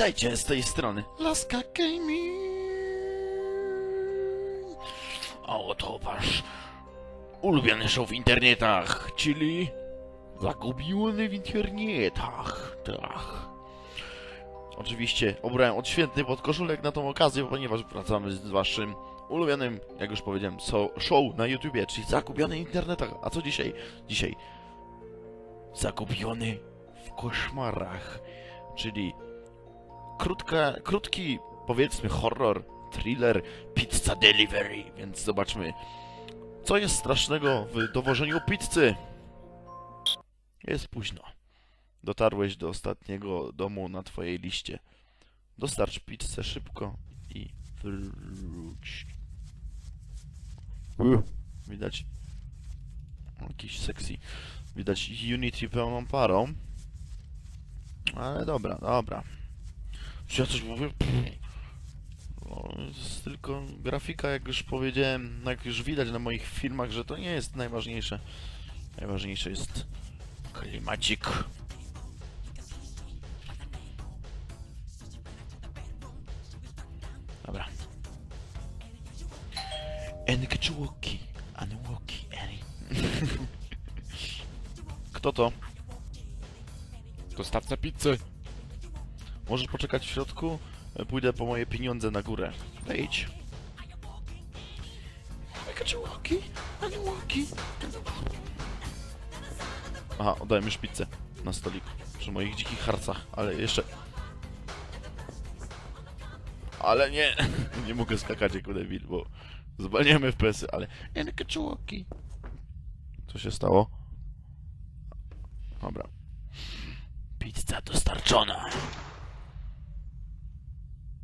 Witajcie z tej strony. Laska Gaming. A oto wasz ulubiony show w internetach, czyli Zagubiony w internetach. Tak. Oczywiście obrałem odświętny podkoszulek na tą okazję, ponieważ wracamy z waszym ulubionym, jak już powiedziałem, show na YouTubie, czyli Zagubiony w internetach. A co dzisiaj? Dzisiaj Zagubiony w koszmarach, czyli krótka, krótki, powiedzmy, horror, thriller, pizza delivery, więc zobaczmy, co jest strasznego w dowożeniu pizzy. Jest późno. Dotarłeś do ostatniego domu na twojej liście. Dostarcz pizzę szybko i wróć. Uh, widać jakiś sexy. Widać Unity pełną parą. Ale dobra, dobra. Czy ja coś mówię? No, jest tylko grafika, jak już powiedziałem, jak już widać na moich filmach, że to nie jest najważniejsze. Najważniejsze jest klimacik. Dobra. Enkczułoki, anłoki, eni. Kto to? Dostawca pizzy. Możesz poczekać w środku? E, Pójdę po moje pieniądze na górę. Wejdź. Aha, oddałem już pizzę na stoliku. Przy moich dzikich harcach, ale jeszcze... Ale nie, nie mogę skakać jako debil, bo zwalniamy FPS-y, ale... Co się stało? Dobra. Pizza dostarczona.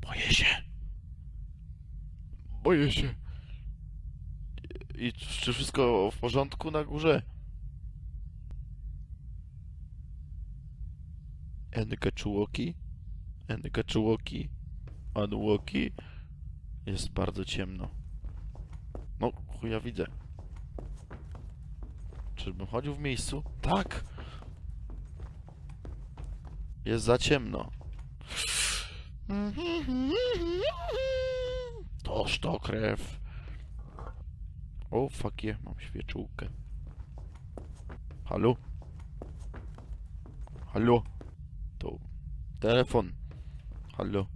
Boję się. Boję się. I czy wszystko w porządku na górze? Enkaczułoki? Enkaczułoki? Anłoki? Jest bardzo ciemno. No, chuja widzę. Czyżbym chodził w miejscu? Tak! Jest za ciemno. Toż to krew. O, fuck yeah, mam świeczułkę. Halo? Halo? To telefon. Halo?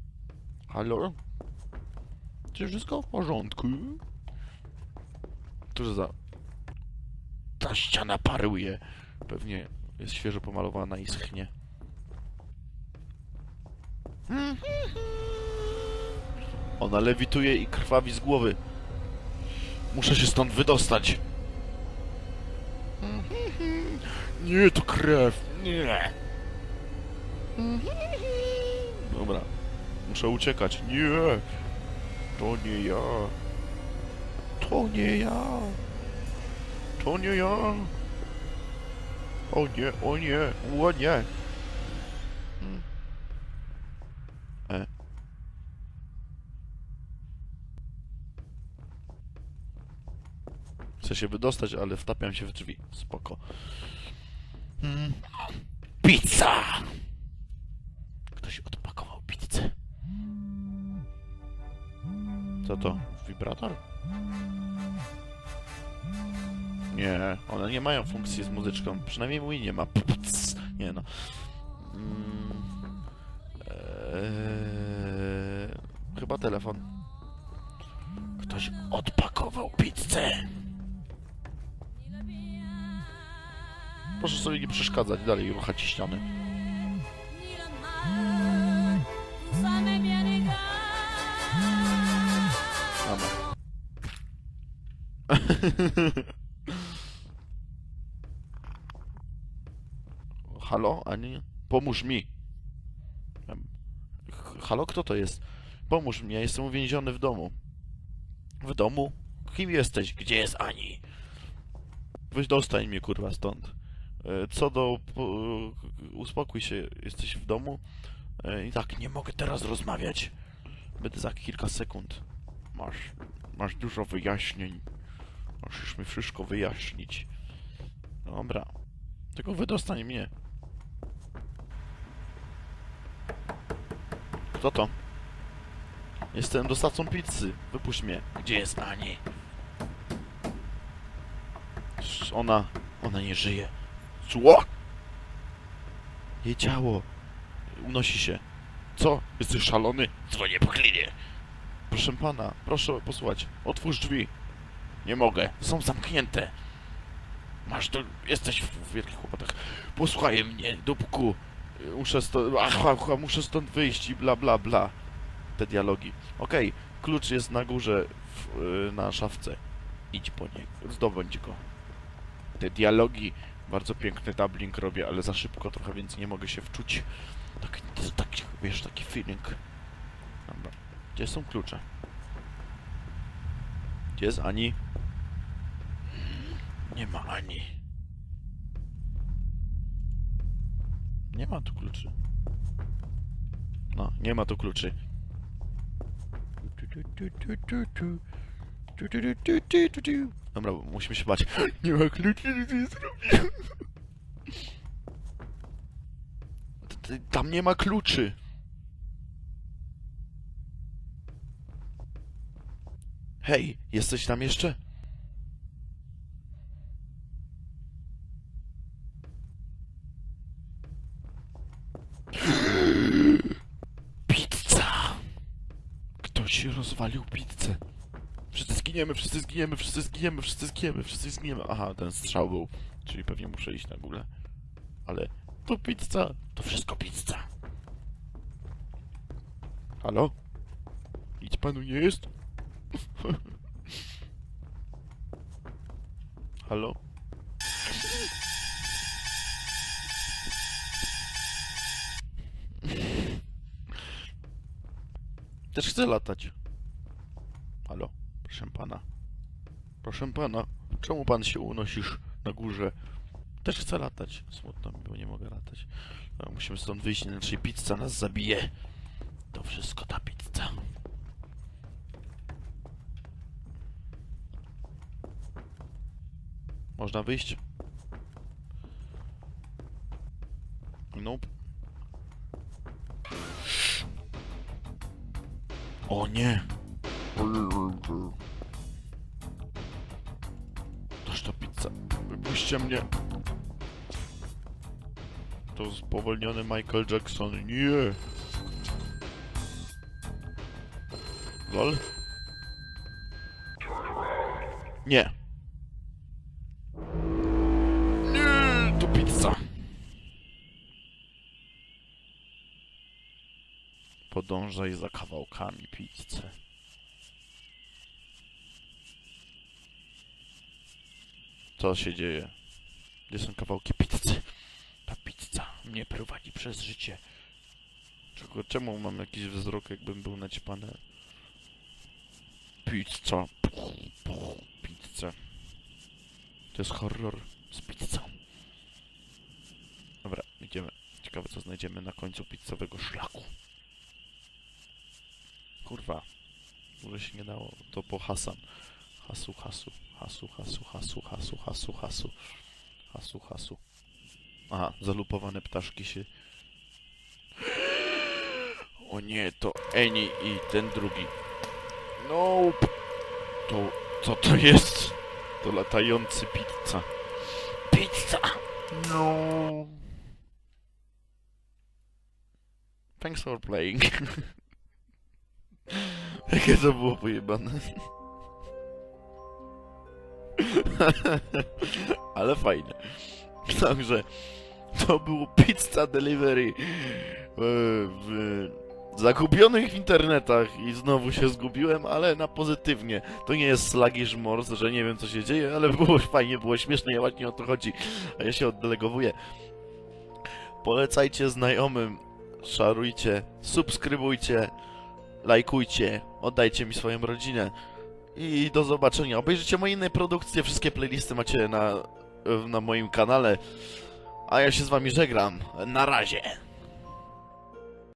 Halo? Czy wszystko w porządku? Cóż za... Ta ściana paruje. Pewnie jest świeżo pomalowana i schnie. Ona lewituje i krwawi z głowy. Muszę się stąd wydostać. Nie, to krew. Nie. Dobra. Muszę uciekać. Nie. To nie ja. To nie ja. To nie ja. O nie, o nie, o nie. Chcę się wydostać, ale wtapiam się w drzwi. Spoko. Mm. Pizza! Ktoś odpakował pizzę. Co to? Wibrator? Nie, one nie mają funkcji z muzyczką. Przynajmniej mój nie ma. Pc, Nie no. Mm. Eee, chyba telefon. Ktoś odpakował pizzę. Proszę sobie nie przeszkadzać, dalej ruchać ściany. Halo, Ani? Pomóż mi. Halo, kto to jest? Pomóż mi, ja jestem uwięziony w domu. W domu? Kim jesteś? Gdzie jest Ani? Weź dostań mnie, kurwa, stąd. E, Co do... po- Uspokój się, jesteś w domu? E, I tak, nie mogę teraz rozmawiać. Będę za kilka sekund. Masz... Masz dużo wyjaśnień. Musisz mi wszystko wyjaśnić. Dobra. Tylko wydostań mnie. Kto to? Jestem dostawcą pizzy. Wypuść mnie. Gdzie jest Ani? Sz- Ona... Ona nie żyje. Co? Jej ciało. Unosi się. Co? Jesteś szalony? Dzwonię po klinie. Proszę pana, proszę posłuchać. Otwórz drzwi. Nie mogę. Są zamknięte. Masz to... Jesteś w, wielkich kłopotach. Posłuchaj mnie, dupku. Muszę stąd... Ach, ach, muszę stąd wyjść i bla bla bla. Te dialogi. Okej, klucz jest na górze w, y, na szafce. Idź po niego. Zdobądź go. Te dialogi... Bardzo piękny dubbing robię, ale za szybko trochę, więc nie mogę się wczuć. Tak, tak wiesz, taki feeling. Dobra. Gdzie są klucze? Gdzie jest Ani? Nie ma Ani. Nie ma tu kluczy. No, nie ma tu kluczy. Dobra, musimy się bać. Nie ma kluczy, co zrobiłem? T- t- Tam nie ma kluczy. Hej, jesteś tam jeszcze? Pizza! Ktoś rozwalił pizzę. Zginiemy, wszyscy zginiemy, wszyscy zginiemy, wszyscy zginiemy, wszyscy zginiemy. Aha, ten strzał był. Czyli pewnie muszę iść na górę. Ale to pizza, to wszystko pizza. Halo? Nic panu nie jest? Halo? Też chcę latać. Proszę pana. Proszę pana, czemu pan się unosisz na górze? Też chcę latać. Smutno mi, bo nie mogę latać. No, musimy stąd wyjść, inaczej pizza nas zabije. To wszystko ta pizza. Można wyjść? Wypuśćcie mnie. To spowolniony Michael Jackson. Nie! Lol? Nie. Nie, to pizza. Podążaj za kawałkami pizzy. Co się dzieje? Gdzie są kawałki pizzy? Ta pizza mnie prowadzi przez życie. Czego, czemu mam jakiś wzrok, jakbym był naćpany? Pizza. Pizza. To jest horror z pizzą. Dobra, idziemy. Ciekawe co znajdziemy na końcu pizzowego szlaku. Kurwa. Może się nie dało. To po Hasan. Hasu, hasu. Hasu, hasu, hasu, hasu, hasu, hasu. Hasu, hasu. Aha, zalupowane ptaszki się... O nie, to Eni i ten drugi. Nope. To... co to jest? To latający pizza. Pizza! No. Thanks for playing. Jakie to było pojebane. Ale fajne. Także to było Pizza Delivery e, w zagubionych w internetach i znowu się zgubiłem, ale na pozytywnie. To nie jest sluggish morse, że nie wiem co się dzieje, ale było fajnie, było śmieszne, ja właśnie o to chodzi. A ja się oddelegowuję. Polecajcie znajomym, szarujcie, subskrybujcie, lajkujcie, oddajcie mi swoją rodzinę. I do zobaczenia. Obejrzyjcie moje inne produkcje, wszystkie playlisty macie na, na moim kanale. A ja się z wami żegnam. Na razie.